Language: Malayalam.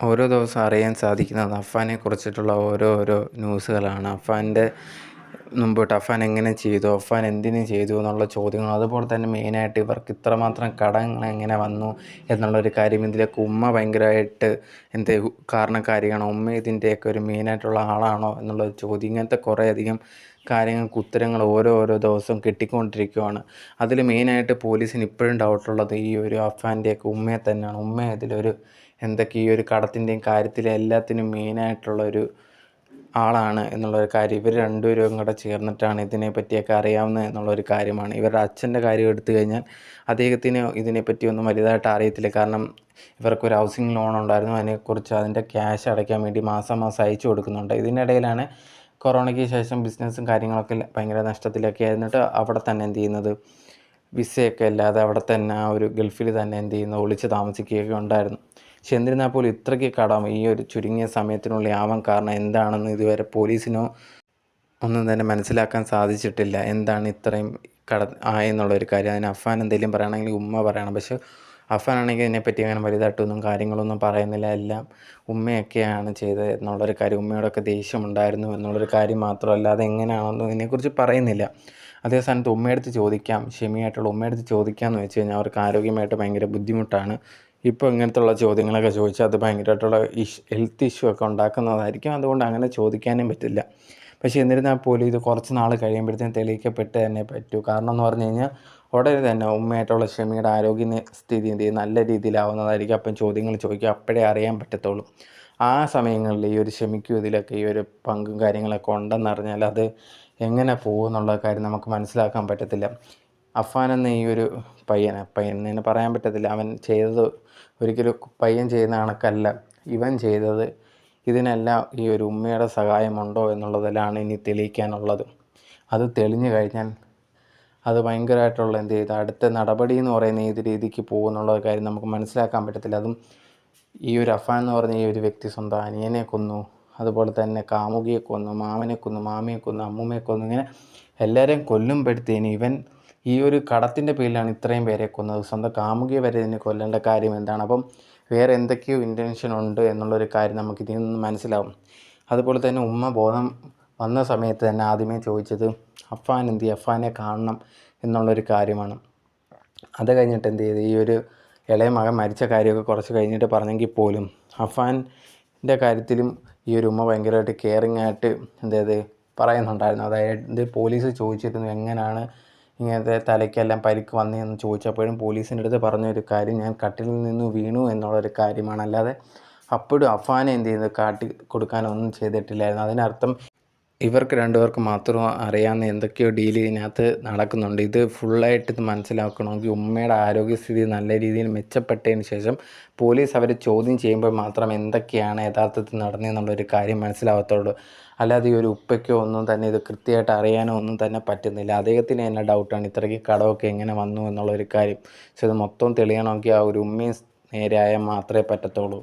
ഓരോ ദിവസം അറിയാൻ സാധിക്കുന്നത് അഫാനെ കുറിച്ചിട്ടുള്ള ഓരോ ഓരോ ന്യൂസുകളാണ്. അഫാന്റെ മുമ്പോട്ട് അഫാൻ എങ്ങനെ ചെയ്തു അഫാൻ എന്തിനു ചെയ്തു എന്നുള്ള ചോദ്യങ്ങൾ അതുപോലെ തന്നെ മെയിനായിട്ട് ഇവർക്ക് ഇത്രമാത്രം കടങ്ങൾ എങ്ങനെ വന്നു എന്നുള്ളൊരു കാര്യം ഇതിലേക്ക് ഉമ്മ ഭയങ്കരമായിട്ട് എന്ത് കാരണക്കാരിയാണോ ഉമ്മ ഇതിന്റെയൊക്കെ ഒരു മെയിനായിട്ടുള്ള ആളാണോ എന്നുള്ള ചോദ്യം ഇങ്ങനത്തെ കുറേ അധികം കാര്യങ്ങൾക്ക് ഉത്തരങ്ങൾ ഓരോ ഓരോ ദിവസവും കിട്ടിക്കൊണ്ടിരിക്കുകയാണ് അതിൽ മെയിനായിട്ട് പോലീസിന് ഇപ്പോഴും ഡൗട്ടുള്ളത് ഈ ഒരു അഫാന്റെയൊക്കെ ഉമ്മയെ തന്നെയാണ്. ഉമ്മ ഇതിലൊരു എന്തൊക്കെ ഈ ഒരു കടത്തിന്റെയും കാര്യത്തിൽ എല്ലാത്തിനും മെയിനായിട്ടുള്ള ഒരു ആളാണ് എന്നുള്ളൊരു കാര്യം. ഇവർ രണ്ടുപേരും കൂടെ ചേർന്നിട്ടാണ് ഇതിനെപ്പറ്റിയൊക്കെ അറിയാവുന്നത് എന്നുള്ളൊരു കാര്യമാണ്. ഇവരുടെ അച്ഛന്റെ കാര്യം എടുത്തു കഴിഞ്ഞാൽ അദ്ദേഹത്തിന് ഇതിനെപ്പറ്റി ഒന്നും വലുതായിട്ട് അറിയത്തില്ല. കാരണം ഇവർക്കൊരു ഹൗസിംഗ് ലോൺ ഉണ്ടായിരുന്നു. അതിനെക്കുറിച്ച് അതിന്റെ ക്യാഷ് അടയ്ക്കാൻ വേണ്ടി മാസം മാസം അയച്ചു കൊടുക്കുന്നുണ്ട്. ഇതിനിടയിലാണ് കൊറോണയ്ക്ക് ശേഷം ബിസിനസ്സും കാര്യങ്ങളൊക്കെ ഭയങ്കര നഷ്ടത്തിലൊക്കെ ആയിരുന്നിട്ട് അവിടെ തന്നെ എന്ത് ചെയ്യുന്നത്? വിസയൊക്കെ ഇല്ലാതെ അവിടെ തന്നെ ആ ഒരു ഗൾഫിൽ തന്നെ എന്ത് ചെയ്യുന്നു? ഒളിച്ച് താമസിക്കുകയൊക്കെ ഉണ്ടായിരുന്നു. പക്ഷെ എന്നിരുന്നാൽ പോലും ഇത്രയ്ക്ക് കടം ഈ ഒരു ചുരുങ്ങിയ സമയത്തിനുള്ളിൽ ആവാൻ കാരണം എന്താണെന്ന് ഇതുവരെ പോലീസിനോ ഒന്നും തന്നെ മനസ്സിലാക്കാൻ സാധിച്ചിട്ടില്ല. എന്താണ് ഇത്രയും കട ആയെന്നുള്ളൊരു കാര്യം? അതിന് അഫാൻ എന്തെങ്കിലും പറയുകയാണെങ്കിൽ ഉമ്മ പറയണം. പക്ഷെ അഫാൻ ആണെങ്കിൽ ഇതിനെപ്പറ്റി അങ്ങനെ വലുതായിട്ടൊന്നും കാര്യങ്ങളൊന്നും പറയുന്നില്ല. എല്ലാം ഉമ്മയൊക്കെയാണ് ചെയ്തത് എന്നുള്ളൊരു കാര്യം ഉമ്മയോടൊക്കെ ദേഷ്യമുണ്ടായിരുന്നു എന്നുള്ളൊരു കാര്യം മാത്രമല്ല അത് എങ്ങനെയാണെന്നും ഇതിനെക്കുറിച്ച് പറയുന്നില്ല. അതേ സ്ഥാനത്ത് ഉമ്മയെടുത്ത് ചോദിക്കാം ക്ഷമിയായിട്ടുള്ള ഉമ്മയെടുത്ത് ചോദിക്കാമെന്ന് വെച്ച് കഴിഞ്ഞാൽ അവർക്ക് ആരോഗ്യമായിട്ട് ഭയങ്കര ബുദ്ധിമുട്ടാണ്. ഇപ്പോൾ ഇങ്ങനത്തുള്ള ചോദ്യങ്ങളൊക്കെ ചോദിച്ചാൽ അത് ഭയങ്കരമായിട്ടുള്ള ഇഷ് ഹെൽത്ത് ഇഷ്യൂ ഒക്കെ ഉണ്ടാക്കുന്നതായിരിക്കും. അതുകൊണ്ട് അങ്ങനെ ചോദിക്കാനും പറ്റില്ല. പക്ഷേ എന്നിരുന്നാൽ പോലും ഇത് കുറച്ച് നാൾ കഴിയുമ്പോഴത്തേക്കും തെളിയിക്കപ്പെട്ട് തന്നെ പറ്റൂ. കാരണം എന്ന് പറഞ്ഞു കഴിഞ്ഞാൽ ഉടനെ തന്നെ ഉമ്മയായിട്ടുള്ള ക്ഷമയുടെ ആരോഗ്യ സ്ഥിതി എന്ത് ചെയ്യും നല്ല രീതിയിലാവുന്നതായിരിക്കും അപ്പം ചോദ്യങ്ങൾ ചോദിക്കുക. അപ്പോഴേ അറിയാൻ പറ്റത്തുള്ളൂ. ആ സമയങ്ങളിൽ ഈ ഒരു ക്ഷമിക്കും ഇതിലൊക്കെ ഈ ഒരു പങ്കും കാര്യങ്ങളൊക്കെ ഉണ്ടെന്നറിഞ്ഞാൽ അത് എങ്ങനെ പോകും എന്നുള്ള കാര്യം നമുക്ക് മനസ്സിലാക്കാൻ പറ്റത്തില്ല. അഫാൻ എന്ന ഈ ഒരു പയ്യൻ എന്ന് പറയാൻ പറ്റത്തില്ല. അവൻ ചെയ്തത് ഒരിക്കലും പയ്യൻ ചെയ്യുന്ന കണക്കല്ല. ഇവൻ ചെയ്തത് ഇതിനെല്ലാം ഈ ഒരു ഉമ്മയുടെ സഹായമുണ്ടോ എന്നുള്ളതിലാണ് ഇനി തെളിയിക്കാനുള്ളത്. അത് തെളിഞ്ഞു കഴിഞ്ഞാൽ അത് ഭയങ്കരമായിട്ടുള്ള എന്ത് ചെയ്ത് അടുത്ത നടപടി എന്ന് പറയുന്ന ഏത് രീതിക്ക് പോകുന്നുള്ള കാര്യം നമുക്ക് മനസ്സിലാക്കാൻ പറ്റത്തില്ല. അതും ഈ ഒരു അഫാൻ എന്ന് പറഞ്ഞ ഈ ഒരു വ്യക്തി സ്വന്തം അനിയനെ കൊന്നു. അതുപോലെ തന്നെ കാമുകിയെ കൊന്നു മാമനെ കൊന്നു മാമിയെ കൊന്നു അമ്മൂമ്മയെ കൊന്നു. ഇങ്ങനെ എല്ലാവരെയും കൊല്ലുമ്പോഴത്തേന് ഇവൻ ഈ ഒരു കടത്തിന്റെ പേരിലാണ് ഇത്രയും പേരെ കൊന്നത്. സ്വന്തം കാമുകിയെ വരെ ഇതിനെ കൊല്ലേണ്ട കാര്യം എന്താണ്? അപ്പം വേറെ എന്തൊക്കെയോ ഇന്റൻഷൻ ഉണ്ട് എന്നുള്ളൊരു കാര്യം നമുക്ക് ഇതിൽ നിന്ന് മനസ്സിലാവും. അതുപോലെ തന്നെ ഉമ്മ ബോധം വന്ന സമയത്ത് തന്നെ ആദ്യമേ ചോദിച്ചത് അഫാൻ എന്ത് ചെയ്യും? അഫാനെ കാണണം എന്നുള്ളൊരു കാര്യമാണ്. അത് കഴിഞ്ഞിട്ട് എന്ത് ചെയ്തു? ഈ ഒരു ഇളയ മകൻ മരിച്ച കാര്യമൊക്കെ കുറച്ച് കഴിഞ്ഞിട്ട് പറഞ്ഞെങ്കിൽ പോലും അഫാന്റെ കാര്യത്തിലും ഈ ഒരു ഉമ്മ ഭയങ്കരമായിട്ട് കെയറിങ് ആയിട്ട് എന്തേത് പറയുന്നുണ്ടായിരുന്നു. അതായത് പോലീസ് ചോദിച്ചിരുന്നു എങ്ങനെയാണ് ഇങ്ങനത്തെ തലയ്ക്കെല്ലാം പരിക്ക് വന്നതെന്ന് ചോദിച്ചപ്പോഴും പോലീസിന്റെ അടുത്ത് പറഞ്ഞൊരു കാര്യം ഞാൻ കട്ടിലിൽ നിന്ന് വീണു എന്നുള്ളൊരു കാര്യമാണ്. അല്ലാതെ അപ്പോഴും അഫാനെ എന്ത് ചെയ്യുന്നു കാട്ടി കൊടുക്കാനൊന്നും ചെയ്തിട്ടില്ലായിരുന്നു. അതിനർത്ഥം ഇവർക്ക് രണ്ടുപേർക്ക് മാത്രം അറിയാവുന്ന എന്തൊക്കെയോ ഡീൽ ഇതിനകത്ത് നടക്കുന്നുണ്ട്. ഇത് ഫുള്ളായിട്ട് ഇത് മനസ്സിലാക്കണമെങ്കിൽ ഉമ്മയുടെ ആരോഗ്യസ്ഥിതി നല്ല രീതിയിൽ മെച്ചപ്പെട്ടതിന് ശേഷം പോലീസ് അവരെ ചോദ്യം ചെയ്യുമ്പോൾ മാത്രം എന്തൊക്കെയാണ് യഥാർത്ഥത്തിൽ നടന്നതെന്നുള്ളൊരു കാര്യം മനസ്സിലാവത്തുള്ളൂ. അല്ലാതെ ഈ ഒരു ഉപ്പയ്ക്കോ ഒന്നും തന്നെ ഇത് കൃത്യമായിട്ട് അറിയാനോ ഒന്നും തന്നെ പറ്റുന്നില്ല. അദ്ദേഹത്തിന് തന്നെ ഡൗട്ടാണ് ഇത്രയ്ക്ക് കടമൊക്കെ എങ്ങനെ വന്നു എന്നുള്ളൊരു കാര്യം. പക്ഷെ ഇത് മൊത്തം തെളിയണമെങ്കിൽ ആ ഒരു ഉമ്മയും നേരെയായാൽ മാത്രമേ പറ്റത്തുള്ളൂ.